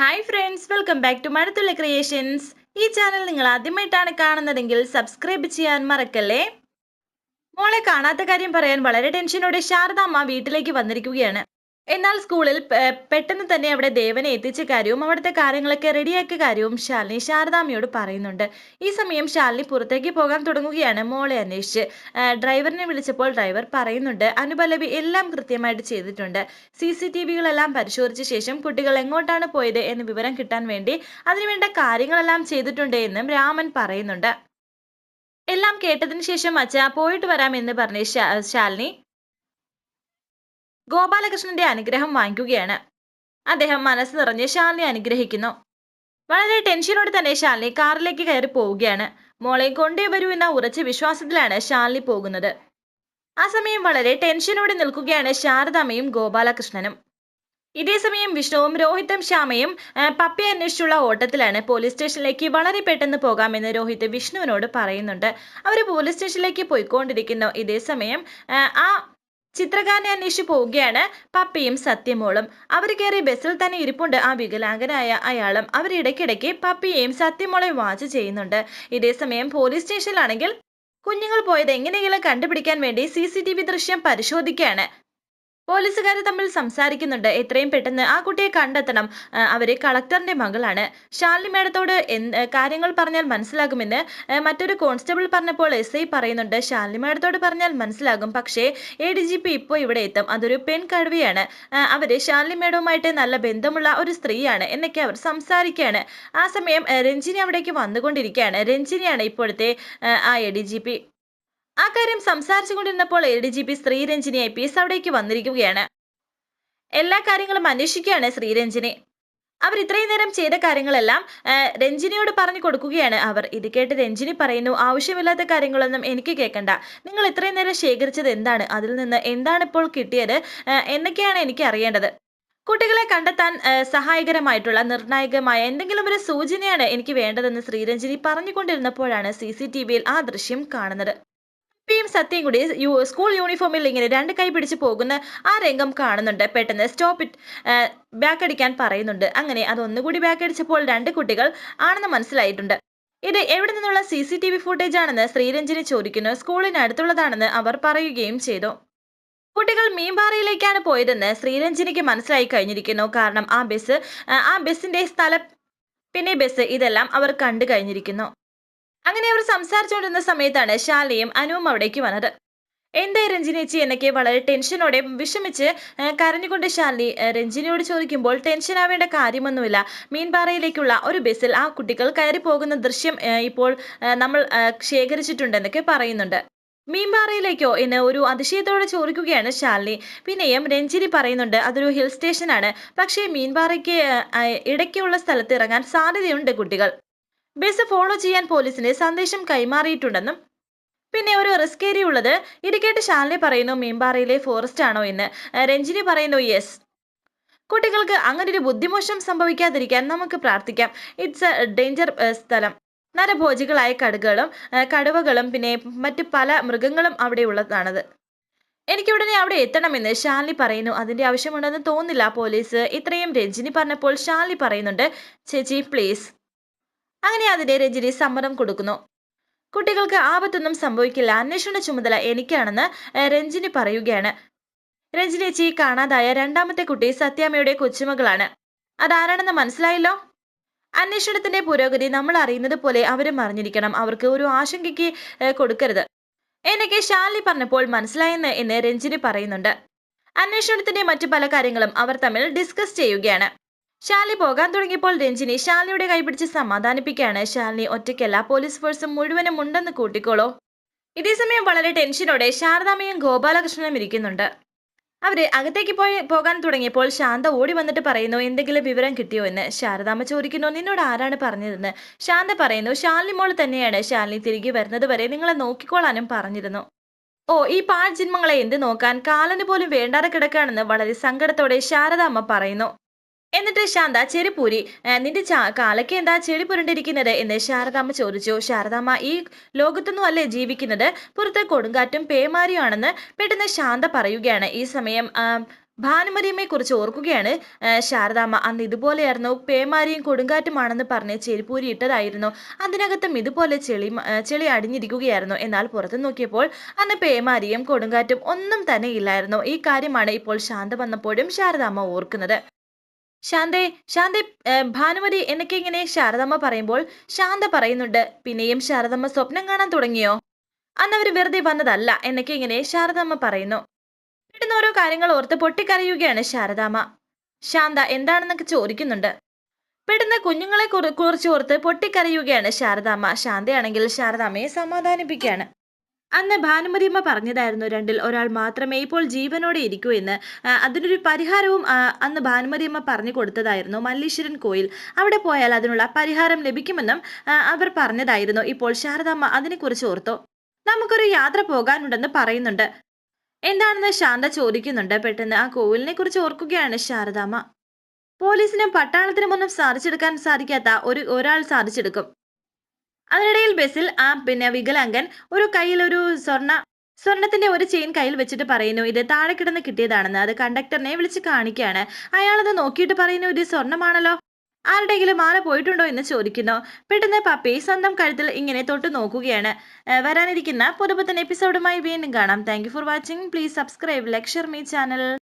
Hi friends welcome back to Mazhathulli creations ഈ channel നിങ്ങൾ ആദ്യമായിട്ടാണ് കാണുന്നതെങ്കിൽ സബ്സ്ക്രൈബ് ചെയ്യാൻ മറക്കല്ലേ? മോളെ കാണാത്ത കാര്യം പറയാൻ വളരെ ടെൻഷനോടെ ശാരദാമ്മ വീട്ടിലേക്ക് വന്നിരിക്കുകയാണ്. എന്നാൽ സ്കൂളിൽ പെട്ടെന്ന് തന്നെ അവിടെ ദേവനെ എത്തിച്ച കാര്യവും അവിടുത്തെ കാര്യങ്ങളൊക്കെ റെഡിയാക്കിയ കാര്യവും ശാലിനി ശാരദാമ്മയോട് പറയുന്നുണ്ട്. ഈ സമയം ശാലിനി പുറത്തേക്ക് പോകാൻ തുടങ്ങുകയാണ് മോളെ അന്വേഷിച്ച്. ഡ്രൈവറിനെ വിളിച്ചപ്പോൾ ഡ്രൈവർ പറയുന്നുണ്ട് അനുപലവി എല്ലാം കൃത്യമായിട്ട് ചെയ്തിട്ടുണ്ട്. സി സി ടി വികളെല്ലാം പരിശോധിച്ച ശേഷം കുട്ടികൾ എങ്ങോട്ടാണ് പോയത് എന്ന് വിവരം കിട്ടാൻ വേണ്ടി അതിനുവേണ്ട കാര്യങ്ങളെല്ലാം ചെയ്തിട്ടുണ്ട് എന്നും രാമൻ പറയുന്നുണ്ട്. എല്ലാം കേട്ടതിന് ശേഷം അച്ഛ പോയിട്ട് വരാം എന്ന് പറഞ്ഞ് ശാലിനി ഗോപാലകൃഷ്ണന്റെ അനുഗ്രഹം വാങ്ങിക്കുകയാണ്. അദ്ദേഹം മനസ്സ് നിറഞ്ഞ് ശാലിനി അനുഗ്രഹിക്കുന്നു. വളരെ ടെൻഷനോടെ തന്നെ ശാലിനി കാറിലേക്ക് കയറി പോവുകയാണ്. മോളെ കൊണ്ടേ വരൂ എന്ന ഉറച്ച വിശ്വാസത്തിലാണ് ശാലിനി പോകുന്നത്. ആ സമയം വളരെ ടെൻഷനോടെ നിൽക്കുകയാണ് ശാരദാമ്മയും ഗോപാലകൃഷ്ണനും. ഇതേ സമയം വിഷ്ണുവും രോഹിത്തും ശ്യാമയും പപ്പി പപ്പയെ അന്വേഷിച്ചുള്ള ഓട്ടത്തിലാണ് പോലീസ് സ്റ്റേഷനിലേക്ക് വളരെ പെട്ടെന്ന് പോകാമെന്ന് രോഹിത് വിഷ്ണുവിനോട് പറയുന്നുണ്ട്. അവർ പോലീസ് സ്റ്റേഷനിലേക്ക് പോയിക്കൊണ്ടിരിക്കുന്നു. ഇതേ സമയം ആ, ആ ചിത്രകാരനെ അന്വേഷിച്ച് പോവുകയാണ് പപ്പയും സത്യമോളും. അവർ കയറി ബസ്സിൽ തന്നെ ഇരിപ്പുണ്ട്. ആ വികലാംഗനായ അയാളും അവർ ഇടയ്ക്കിടയ്ക്ക് പപ്പിയെയും സത്യമോളെയും വാച്ച് ചെയ്യുന്നുണ്ട്. ഇതേസമയം പോലീസ് സ്റ്റേഷനിലാണെങ്കിൽ കുഞ്ഞുങ്ങൾ പോയത് എങ്ങനെയെങ്കിലും കണ്ടുപിടിക്കാൻ വേണ്ടി സി ദൃശ്യം പരിശോധിക്കുകയാണ്. പോലീസുകാർ തമ്മിൽ സംസാരിക്കുന്നുണ്ട്. എത്രയും പെട്ടെന്ന് ആ കുട്ടിയെ കണ്ടെത്തണം. അവരെ കളക്ടറിന്റെ മകളാണ്. ശാലിനി മേഡത്തോട് കാര്യങ്ങൾ പറഞ്ഞാൽ മനസ്സിലാകുമെന്ന് മറ്റൊരു കോൺസ്റ്റബിൾ പറഞ്ഞപ്പോൾ എസ് ഐ പറയുന്നുണ്ട്. ശാലിനി മേഡത്തോട് പറഞ്ഞാൽ മനസ്സിലാകും. പക്ഷേ എ ഡി ജി പി ഇപ്പോൾ ഇവിടെ എത്തും. അതൊരു പെൺ കടുവയാണ് ആ, അവർ ശാലിനി മേഡവുമായിട്ട് നല്ല ബന്ധമുള്ള ഒരു സ്ത്രീയാണ് എന്നൊക്കെ അവർ സംസാരിക്കുകയാണ്. ആ സമയം രഞ്ജിനി അവിടേക്ക് വന്നുകൊണ്ടിരിക്കുകയാണ്. രഞ്ജിനിയാണ് ഇപ്പോഴത്തെ ആ എ ഡി ജി പി. ആ കാര്യം സംസാരിച്ചു കൊണ്ടിരുന്നപ്പോൾ A D G P Sreeranjini I P S അവിടേക്ക് വന്നിരിക്കുകയാണ്. എല്ലാ കാര്യങ്ങളും അന്വേഷിക്കുകയാണ് ശ്രീരഞ്ജിനി. അവർ ഇത്രയും നേരം ചെയ്ത കാര്യങ്ങളെല്ലാം രഞ്ജിനിയോട് പറഞ്ഞു കൊടുക്കുകയാണ് അവർ. ഇത് കേട്ട് രഞ്ജിനി പറയുന്നു ആവശ്യമില്ലാത്ത കാര്യങ്ങളൊന്നും എനിക്ക് കേൾക്കണ്ട. നിങ്ങൾ ഇത്രയും നേരം ശേഖരിച്ചത് എന്താണ്? അതിൽ നിന്ന് എന്താണ് ഇപ്പോൾ കിട്ടിയത്? എന്നൊക്കെയാണ് എനിക്ക് അറിയേണ്ടത്. കുട്ടികളെ കണ്ടെത്താൻ സഹായകരമായിട്ടുള്ള നിർണായകമായ എന്തെങ്കിലും ഒരു സൂചനയാണ് എനിക്ക് വേണ്ടതെന്ന് ശ്രീരഞ്ജിനി പറഞ്ഞുകൊണ്ടിരുന്നപ്പോഴാണ് സി സി ടി വിയിൽ ആ ദൃശ്യം കാണുന്നത്. പിയും സത്യം കൂടി സ്കൂൾ യൂണിഫോമിൽ ഇങ്ങനെ രണ്ട് കൈ പിടിച്ച് പോകുന്ന ആ രംഗം കാണുന്നുണ്ട്. പെട്ടെന്ന് സ്റ്റോപ്പ് ഇറ്റ് ബാക്ക് അടിക്കാൻ പറയുന്നുണ്ട്. അങ്ങനെ അതൊന്നുകൂടി ബാക്ക് അടിച്ചപ്പോൾ രണ്ട് കുട്ടികൾ ആണെന്ന് മനസ്സിലായിട്ടുണ്ട്. ഇത് എവിടെ നിന്നുള്ള C C T V footage ആണെന്ന് ശ്രീരഞ്ജിനി ചോദിക്കുന്നു. സ്കൂളിനടുത്തുള്ളതാണെന്ന് അവർ പറയുകയും ചെയ്തു. കുട്ടികൾ മീൻപാറയിലേക്കാണ് പോയതെന്ന് ശ്രീരഞ്ജിനിക്ക് മനസ്സിലായി കഴിഞ്ഞിരിക്കുന്നു. കാരണം ആ ബസ് ആ, ബസ്സിന്റെ സ്ഥലം പിന്നെ ബസ് ഇതെല്ലാം അവർ കണ്ടു കഴിഞ്ഞിരിക്കുന്നു. അങ്ങനെ അവർ സംസാരിച്ചുകൊണ്ടിരുന്ന സമയത്താണ് ശാലയും അനുവും അവിടേക്ക് വന്നത്. എന്തായി രഞ്ജിനേച്ചി? എന്നൊക്കെ വളരെ ടെൻഷനോടെ വിഷമിച്ച് കരഞ്ഞുകൊണ്ട് ശാലി രഞ്ജിനിയോട് ചോദിക്കുമ്പോൾ ടെൻഷൻ ആവേണ്ട കാര്യമൊന്നുമില്ല. മീൻപാറയിലേക്കുള്ള ഒരു ബസ്സിൽ ആ കുട്ടികൾ കയറി പോകുന്ന ദൃശ്യം ഇപ്പോൾ നമ്മൾ ശേഖരിച്ചിട്ടുണ്ടെന്നൊക്കെ പറയുന്നുണ്ട്. മീൻപാറയിലേക്കോ എന്ന് ഒരു അതിശയത്തോടെ ചോദിക്കുകയാണ് ശാലിനി പിന്നെയും രഞ്ജിനി പറയുന്നുണ്ട് അതൊരു ഹിൽ സ്റ്റേഷനാണ്. പക്ഷേ മീൻപാറയ്ക്ക് ഇടയ്ക്കുള്ള സ്ഥലത്ത് ഇറങ്ങാൻ സാധ്യതയുണ്ട് കുട്ടികൾ. ബസ് ഫോളോ ചെയ്യാൻ പോലീസിന് സന്ദേശം കൈമാറിയിട്ടുണ്ടെന്നും പിന്നെ ഒരു റിസ്ക് ഏരിയ ഉള്ളത് ഇത് കേട്ട് ശാലിനി പറയുന്നു മീമ്പാറയിലെ ഫോറസ്റ്റ് ആണോ എന്ന്. രഞ്ജിനി പറയുന്നു യെസ് കുട്ടികൾക്ക് അങ്ങനെ ഒരു ബുദ്ധിമോശം സംഭവിക്കാതിരിക്കാൻ നമുക്ക് പ്രാർത്ഥിക്കാം. ഇറ്റ്സ് എ ഡേഞ്ചർ സ്ഥലം. നരഭോജികളായ കടുകളും കടുവകളും പിന്നെ മറ്റ് പല മൃഗങ്ങളും അവിടെ ഉള്ളതാണത്. എനിക്ക് ഉടനെ അവിടെ എത്തണമെന്ന് ഷാലി പറയുന്നു. അതിന്റെ ആവശ്യമുണ്ടെന്ന് തോന്നില്ല പോലീസ്. ഇത്രയും രഞ്ജിനി പറഞ്ഞപ്പോൾ ഷാലി പറയുന്നുണ്ട് ചേച്ചി പ്ലീസ് അങ്ങനെ അതിനെ രജനി സമ്മതം കൊടുക്കുന്നു. കുട്ടികൾക്ക് ആപത്തൊന്നും സംഭവിക്കില്ല. അന്വേഷണ ചുമതല എനിക്കാണെന്ന് രഞ്ജിനി പറയുകയാണ്. രഞ്ജിനി ചേച്ചി കാണാതായ രണ്ടാമത്തെ കുട്ടി സത്യാമ്മയുടെ കൊച്ചുമകളാണ്. അതാരാണെന്ന് മനസ്സിലായല്ലോ? അന്വേഷണത്തിന്റെ പുരോഗതി നമ്മൾ അറിയുന്നത് പോലെ അവരും അറിഞ്ഞിരിക്കണം. അവർക്ക് ഒരു ആശങ്കയ്ക്ക് കൊടുക്കരുത്. എന്നൊക്കെ ഷാലി പറഞ്ഞപ്പോൾ മനസ്സിലായെന്ന് എന്ന് രഞ്ജിനി പറയുന്നുണ്ട്. അന്വേഷണത്തിന്റെ മറ്റു പല കാര്യങ്ങളും അവർ തമ്മിൽ ഡിസ്കസ് ചെയ്യുകയാണ്. ശാലിനി പോകാൻ തുടങ്ങിയപ്പോൾ രഞ്ജിനി ശാലിനിയുടെ കൈപിടിച്ച് സമാധാനിപ്പിക്കുകയാണ്. ശാലിനി ഒറ്റയ്ക്കല്ല പോലീസ് ഫോഴ്സും മുഴുവനും ഉണ്ടെന്ന് കൂട്ടിക്കോളൂ. ഇതേസമയം വളരെ ടെൻഷനോടെ ശാരദാമ്മയും ഗോപാലകൃഷ്ണനും ഇരിക്കുന്നുണ്ട്. അവർ അകത്തേക്ക് പോയി പോകാൻ തുടങ്ങിയപ്പോൾ ശാന്ത ഓടി വന്നിട്ട് പറയുന്നു എന്തെങ്കിലും വിവരം കിട്ടിയോ എന്ന്? ശാരദാമ്മ ചോദിക്കുന്നു നിന്നോട് ആരാണ് പറഞ്ഞതെന്ന്? ശാന്ത പറയുന്നു ശാലിനി മോൾ തന്നെയാണ്. ശാലിനി തിരികെ വരുന്നത് വരെ നിങ്ങളെ നോക്കിക്കോളാനും പറഞ്ഞിരുന്നു. ഓ ഈ പാഴ്ജന്മങ്ങളെ എന്ത് നോക്കാൻ? കാലന് പോലും വേണ്ടാതെ കിടക്കാണെന്ന് വളരെ സങ്കടത്തോടെ ശാരദാമ്മ പറയുന്നു. എന്നിട്ട് ശാന്ത ചെരിപ്പൂരി നിന്റെ കാലയ്ക്ക് എന്താ ചെളി പുരണ്ടിരിക്കുന്നത് എന്ന് ശാരദാമ്മ ചോദിച്ചു. ശാരദാമ്മ ഈ ലോകത്തൊന്നും അല്ലേ ജീവിക്കുന്നത്? പുറത്തെ കൊടുങ്കാറ്റും പേമാരിയുമാണെന്ന് പെട്ടെന്ന് ശാന്ത പറയുകയാണ്. ഈ സമയം ഭാനുമതിയമ്മയെ കുറിച്ച് ഓർക്കുകയാണ് ശാരദാമ്മ. അന്ന് ഇതുപോലെയായിരുന്നു. പേമാരിയും കൊടുങ്കാറ്റുമാണെന്ന് പറഞ്ഞ് ചെരിപ്പൂരി ഇട്ടതായിരുന്നു. അതിനകത്തും ഇതുപോലെ ചെളി ചെളി അടിഞ്ഞിരിക്കുകയായിരുന്നു. എന്നാൽ പുറത്ത് നോക്കിയപ്പോൾ അന്ന് പേമാരിയും കൊടുങ്കാറ്റും ഒന്നും തന്നെ ഇല്ലായിരുന്നു. ഈ കാര്യമാണ് ഇപ്പോൾ ശാന്ത വന്നപ്പോഴും ശാരദാമ്മ ഓർക്കുന്നത്. ശാന്തേ ശാന്തേ ഭാനുമതി എന്നൊക്കെ ഇങ്ങനെ ശാരദമ്മ പറയുമ്പോൾ ശാന്ത പറയുന്നുണ്ട് പിന്നെയും ശാരദമ്മ സ്വപ്നം കാണാൻ തുടങ്ങിയോ? അന്ന് അവർ വെറുതെ വന്നതല്ല എന്നൊക്കെ ഇങ്ങനെ ശാരദമ്മ പറയുന്നു. പെട്ടെന്ന് ഓരോ കാര്യങ്ങൾ ഓർത്ത് പൊട്ടിക്കരയുകയാണ് ശാരദാമ്മ. ശാന്ത എന്താണെന്നൊക്കെ ചോദിക്കുന്നുണ്ട്. പെട്ടെന്ന് കുഞ്ഞുങ്ങളെ കുറി- കുറിച്ച് ഓർത്ത് പൊട്ടിക്കരയുകയാണ് ശാരദാമ്മ. ശാന്തയാണെങ്കിൽ ശാരദാമ്മയെ സമാധാനിപ്പിക്കുകയാണ്. അന്ന് ഭാനുമതിയമ്മ പറഞ്ഞതായിരുന്നു രണ്ടിൽ ഒരാൾ മാത്രമേ ഇപ്പോൾ ജീവനോടെ ഇരിക്കൂ എന്ന്. അതിനൊരു പരിഹാരവും അന്ന് ഭാനുമതിയമ്മ പറഞ്ഞു കൊടുത്തതായിരുന്നു മല്ലീശ്വരൻ കോയിൽ. അവിടെ പോയാൽ അതിനുള്ള പരിഹാരം ലഭിക്കുമെന്നും അവർ പറഞ്ഞതായിരുന്നു. ഇപ്പോൾ ശാരദാമ്മ അതിനെക്കുറിച്ച് ഓർത്തു. നമുക്കൊരു യാത്ര പോകാനുണ്ടെന്ന് പറയുന്നുണ്ട്. എന്താണെന്ന് ശാന്ത ചോദിക്കുന്നുണ്ട്. പെട്ടെന്ന് ആ കോവിലിനെ കുറിച്ച് ഓർക്കുകയാണ് ശാരദാമ്മ. പോലീസിനും പട്ടാളത്തിനും ഒന്നും സാധിച്ചെടുക്കാൻ സാധിക്കാത്ത ഒരു ഒരാൾ സാധിച്ചെടുക്കും. അതിനിടയിൽ ബസ്സിൽ ആ പിന്നെ വികലാംഗൻ ഒരു കയ്യിൽ ഒരു സ്വർണ സ്വർണത്തിന്റെ ഒരു ചെയിൻ കയ്യിൽ വെച്ചിട്ട് പറയുന്നു ഇത് താഴെ കിടന്ന് കിട്ടിയതാണെന്ന്. അത് കണ്ടക്ടറിനെ വിളിച്ച് കാണിക്കുകയാണ് അയാളത് നോക്കിയിട്ട് പറയുന്നു ഇത് സ്വർണമാണല്ലോ ആരുടെയെങ്കിലും മാല പോയിട്ടുണ്ടോ എന്ന് ചോദിക്കുന്നു. പെട്ടെന്ന് പപ്പി സ്വന്തം കഴുത്തിൽ ഇങ്ങനെ തൊട്ട് നോക്കുകയാണ്. വരാനിരിക്കുന്ന പുതുപുത്തൻ എപ്പിസോഡുമായി വീണ്ടും കാണാം. Thank for watching please subscribe ലക്ഷർ മീ ചാനൽ